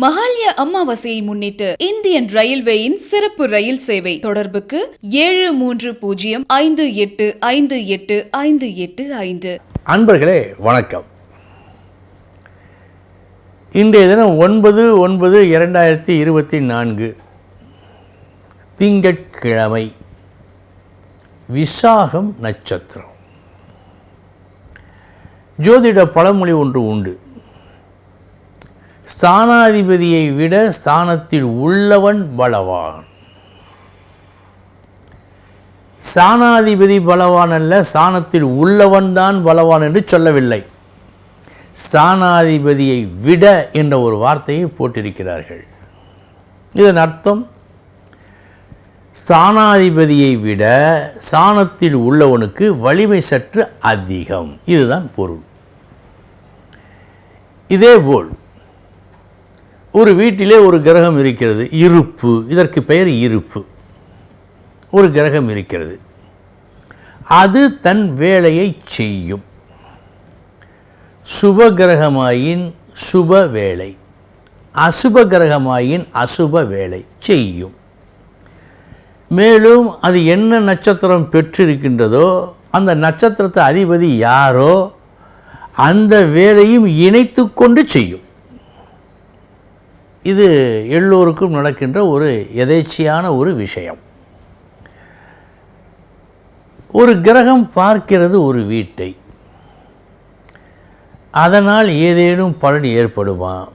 மகாலய அமாவாசையை முன்னிட்டு இந்தியன் ரயில்வேயின் சிறப்பு ரயில் சேவை தொடர்புக்கு ஏழு மூன்று பூஜ்ஜியம் ஐந்து எட்டு ஐந்து எட்டு ஐந்து எட்டு ஐந்து. அன்பர்களே வணக்கம். இன்றைய தினம் ஒன்பது ஒன்பது இரண்டாயிரத்தி இருபத்தி நான்கு. திங்கட்கிழமை. விசாகம் நட்சத்திரம். ஜோதிட பழமொழி ஒன்று உண்டு. ஸ்தானாதிபதியை விட ஸ்தானத்தில் உள்ளவன் பலவான். ஸ்தானாதிபதி பலவான் அல்ல ஸ்தானத்தில் உள்ளவன் தான் பலவான் என்று சொல்லவில்லை. ஸ்தானாதிபதியை விட என்ற ஒரு வார்த்தையை போட்டிருக்கிறார்கள். இதன் அர்த்தம் ஸ்தானாதிபதியை விட ஸ்தானத்தில் உள்ளவனுக்கு வலிமை சற்று அதிகம். இதுதான் பொருள். இதேபோல் ஒரு வீட்டிலே ஒரு கிரகம் இருக்கிறது இருப்பு. இதற்கு பெயர் இருப்பு. ஒரு கிரகம் இருக்கிறது. அது தன் வேலையை செய்யும். சுப கிரகமாயின் சுப வேலை. அசுப கிரகமாயின் அசுப வேலை செய்யும். மேலும் அது என்ன நட்சத்திரம் பெற்றிருக்கின்றதோ அந்த நட்சத்திரத்தை அதிபதி யாரோ அந்த வேலையும் இணைத்து கொண்டு செய்யும். இது எல்லோருக்கும் நடக்கின்ற ஒரு எதேச்சியான ஒரு விஷயம். ஒரு கிரகம் பார்க்கிறது ஒரு வீட்டை. அதனால் ஏதேனும் பலன் ஏற்படுமா?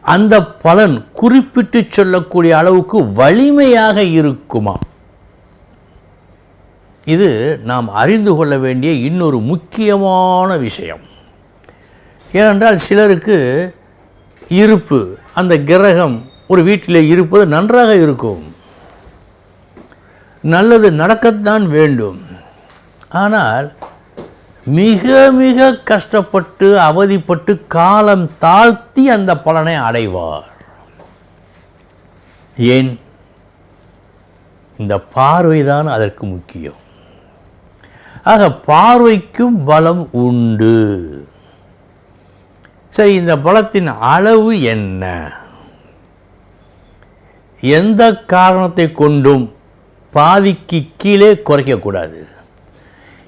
அந்த பலன் குறிப்பிட்டு சொல்லக்கூடிய அளவுக்கு வலிமையாக இருக்குமா? இது நாம் அறிந்து கொள்ள வேண்டிய இன்னொரு முக்கியமான விஷயம். ஏனென்றால் சிலருக்கு இருப்பு அந்த கிரகம் ஒரு வீட்டில் இருப்பது நன்றாக இருக்கும். நல்லது நடக்கத்தான் வேண்டும். ஆனால் மிக மிக கஷ்டப்பட்டு அவதிப்பட்டு காலம் தாழ்த்தி அந்த பலனை அடைவார். ஏன்? இந்த பார்வைதான் அதற்கு முக்கியம். ஆக பார்வைக்கும் பலம் உண்டு. சரி இந்த பலத்தின் அளவு என்ன? எந்த காரணத்தை கொண்டும் பாதிக்கு கீழே குறைக்கக்கூடாது.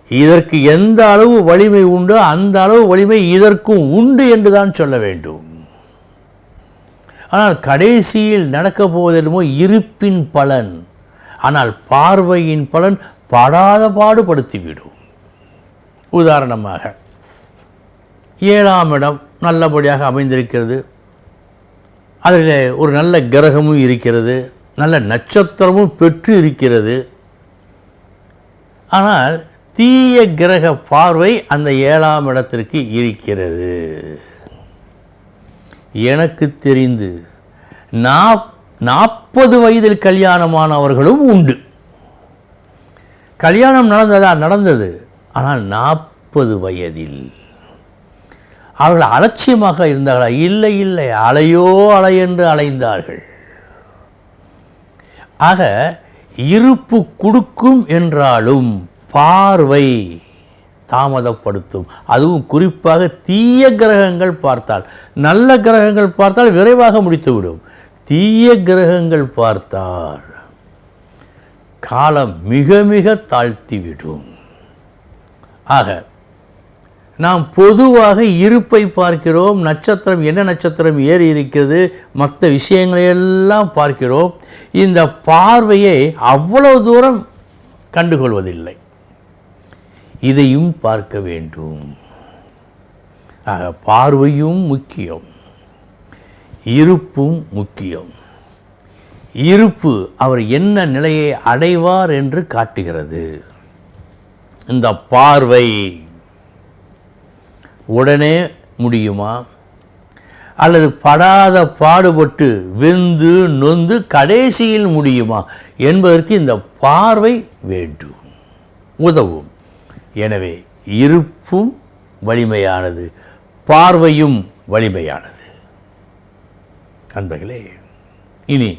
இதற்கு எந்த அளவு வலிமை உண்டோ அந்த அளவு வலிமை இதற்கும் உண்டு என்று தான் சொல்ல வேண்டும். ஆனால் கடைசியில் நடக்கப் போவதென்னமோ இருப்பின் பலன். ஆனால் பார்வையின் பலன் படாத பாடுபடுத்திவிடும் உதாரணமாக ஏழாம் இடம் நல்லபடியாக அமைந்திருக்கிறது. அதில் ஒரு நல்ல கிரகமும் இருக்கிறது. நல்ல நட்சத்திரமும் பெற்று இருக்கிறது. ஆனால் தீய கிரக பார்வை அந்த ஏழாம் இடத்திற்கு இருக்கிறது. எனக்கு தெரிந்து நாப் நாற்பது வயதில் கல்யாணமானவர்களும் உண்டு. கல்யாணம் நடந்ததா நடந்தது. ஆனால் நாற்பது வயதில். அவர்கள் அலட்சியமாக இருந்தார்களா? இல்லை இல்லை. அலையோ அலை என்று அலைந்தார்கள். ஆக இருப்பு கொடுக்கும் என்றாலும் பார்வை தாமதப்படுத்தும். அதுவும் குறிப்பாக தீய கிரகங்கள் பார்த்தால். நல்ல கிரகங்கள் பார்த்தால் விரைவாக முடித்துவிடும். தீய கிரகங்கள் பார்த்தால் காலம் மிக மிக தாழ்த்திவிடும். ஆக நாம் பொதுவாக இருப்பை பார்க்கிறோம் நட்சத்திரம் என்ன நட்சத்திரம் ஏறி இருக்கிறது மற்ற விஷயங்களையெல்லாம் பார்க்கிறோம். இந்த பார்வையை அவ்வளவு தூரம் கண்டுகொள்வதில்லை. இதையும் பார்க்க வேண்டும். ஆக பார்வையும் முக்கியம். இருப்பும் முக்கியம். இருப்பு அவர் என்ன நிலையை அடைவார் என்று காட்டுகிறது. இந்த பார்வை உடனே முடியுமா? அல்லது படாத பாடுபட்டு வெந்து நொந்து கடைசியில் முடியுமா? என்பதற்கு இந்த பார்வை வேண்டும். உதவும். எனவே இருப்பும் வலிமையானது பார்வையும் வலிமையானது. அன்பர்களே இனி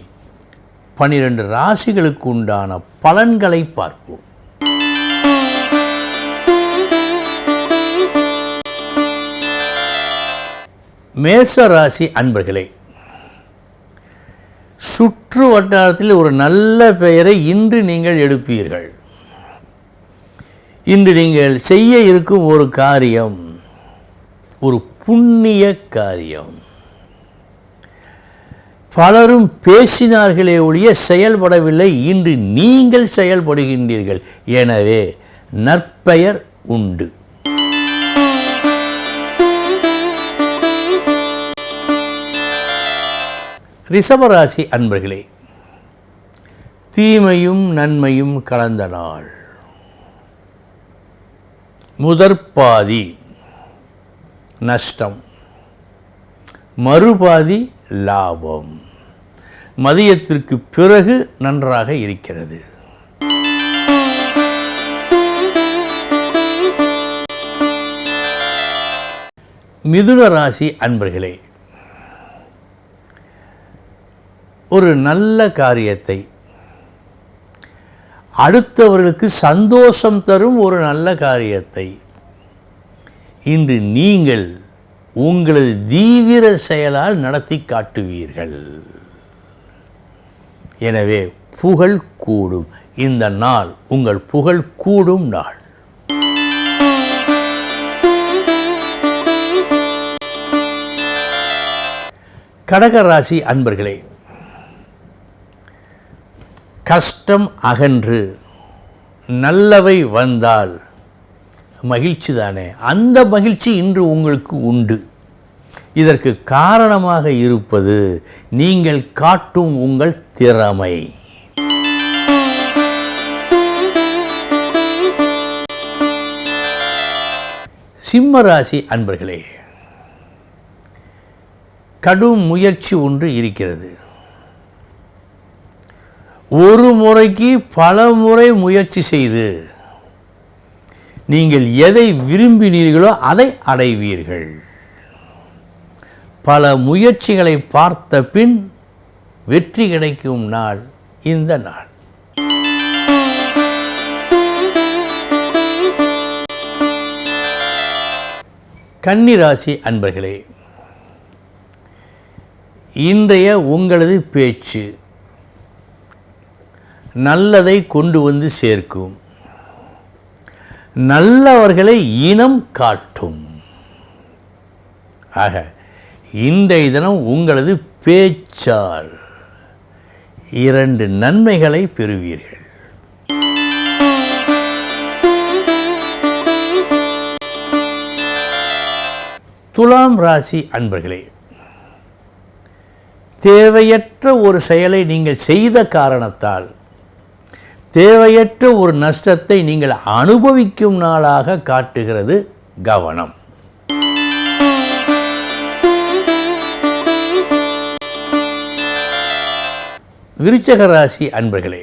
பனிரெண்டு ராசிகளுக்கு உண்டான பலன்களை பார்ப்போம். மேச ராசி அன்பர்களே சுற்று வட்டாரத்தில் ஒரு நல்ல பெயரை இன்று நீங்கள் எடுப்பீர்கள். இன்று நீங்கள் செய்ய இருக்கும் ஒரு காரியம் ஒரு புண்ணிய காரியம். பலரும் பேசினார்களே ஒழிய செயல்படவில்லை இன்று நீங்கள் செயல்படுகின்றீர்கள். எனவே நற்பெயர் உண்டு. ரிஷபராசி அன்பர்களே தீமையும் நன்மையும் கலந்த நாள். முதற்பாதி நஷ்டம் மறுபாதி லாபம். மதியத்திற்கு பிறகு நன்றாக இருக்கிறது. மிதுன ராசி அன்பர்களே ஒரு நல்ல காரியத்தை. அடுத்தவர்களுக்கு சந்தோஷம் தரும் ஒரு நல்ல காரியத்தை. இன்று நீங்கள் உங்களது தீவிர செயலால் நடத்தி காட்டுவீர்கள். எனவே புகழ் கூடும். இந்த நாள் உங்கள் புகழ் கூடும் நாள். கடகராசி அன்பர்களே கஷ்டம் அகன்று நல்லவை வந்தால் மகிழ்ச்சி தானே? அந்த மகிழ்ச்சி இன்று உங்களுக்கு உண்டு. இதற்கு காரணமாக இருப்பது நீங்கள் காட்டும் உங்கள் திறமை. சிம்மராசி அன்பர்களே கடும் முயற்சி ஒன்று இருக்கிறது. ஒரு முறைக்கு பல முறை முயற்சி செய்து நீங்கள் எதை விரும்பினீர்களோ அதை அடைவீர்கள். பல முயற்சிகளை பார்த்த பின் வெற்றி கிடைக்கும் நாள் இந்த நாள். கன்னிராசி அன்பர்களே இன்றைய உங்களது பேச்சு நல்லதை கொண்டு வந்து சேர்க்கும். நல்லவர்களை இனம் காட்டும். ஆக இன்றைய தினம் உங்களது பேச்சால் இரண்டு நன்மைகளை பெறுவீர்கள். துலாம் ராசி அன்பர்களே தேவையற்ற ஒரு செயலை நீங்கள் செய்த காரணத்தால் தேவையற்ற ஒரு நஷ்டத்தை நீங்கள் அனுபவிக்கும் நாளாக காட்டுகிறது கவனம். விருச்சக ராசி அன்பர்களே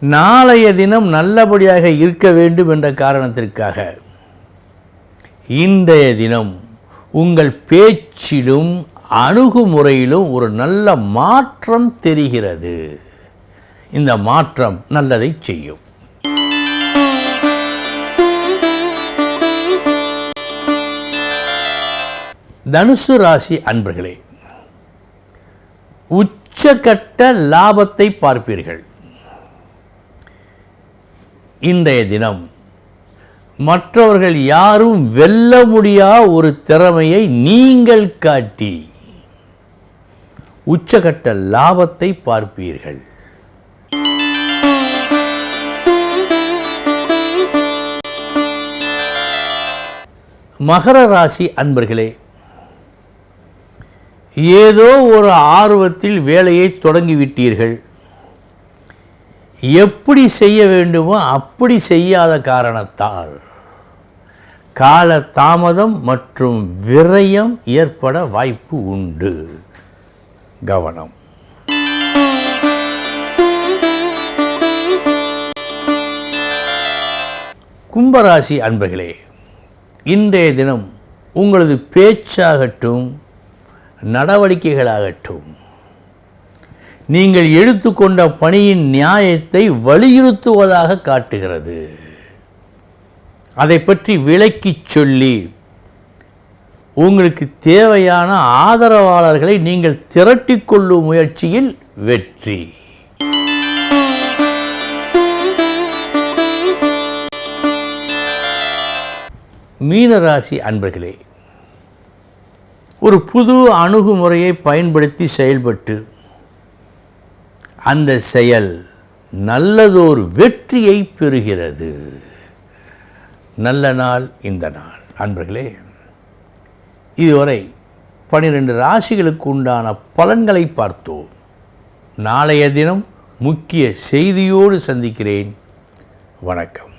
நாளைய தினம் நல்லபடியாக இருக்க வேண்டும் என்ற காரணத்திற்காக இன்றைய தினம் உங்கள் பேச்சிலும் அணுகுமுறையிலும் ஒரு நல்ல மாற்றம் தெரிகிறது. இந்த மாற்றம் நல்லதை செய்யும். தனுசு ராசி அன்பர்களே உச்சக்கட்ட லாபத்தை பார்ப்பீர்கள். இன்றைய தினம் மற்றவர்கள் யாரும் வெல்ல முடியா ஒரு திறமையை நீங்கள் காட்டி உச்சகட்ட லாபத்தை பார்ப்பீர்கள். மகர ராசி அன்பர்களே ஏதோ ஒரு ஆர்வத்தில் வேலையை தொடங்கிவிட்டீர்கள். எப்படி செய்ய வேண்டுமோ அப்படி செய்யாத காரணத்தால் கால தாமதம் மற்றும் விரயம் ஏற்பட வாய்ப்பு உண்டு. கவனம். கும்பராசி அன்பர்களே இன்றைய தினம் உங்களது பேச்சாகட்டும் நடவடிக்கைகளாகட்டும் நீங்கள் எடுத்துக்கொண்ட பணியின் நியாயத்தை வலியுறுத்துவதாக காட்டுகிறது. அதை பற்றி விளக்கிச் சொல்லி உங்களுக்கு தேவையான ஆதரவாளர்களை நீங்கள் திரட்டிக்கொள்ளும் முயற்சியில் வெற்றி. மீனராசி அன்பர்களே ஒரு புது அணுகுமுறையை பயன்படுத்தி செயல்பட்டு அந்த செயல் நல்லதோர் வெற்றியை பெறுகிறது. நல்ல நாள் இந்த நாள். அன்பர்களே இதுவரை பனிரெண்டு ராசிகளுக்கு உண்டான பலன்களை பார்த்தோம். நாளைய தினம் முக்கிய செய்தியோடு சந்திக்கிறேன். வணக்கம்.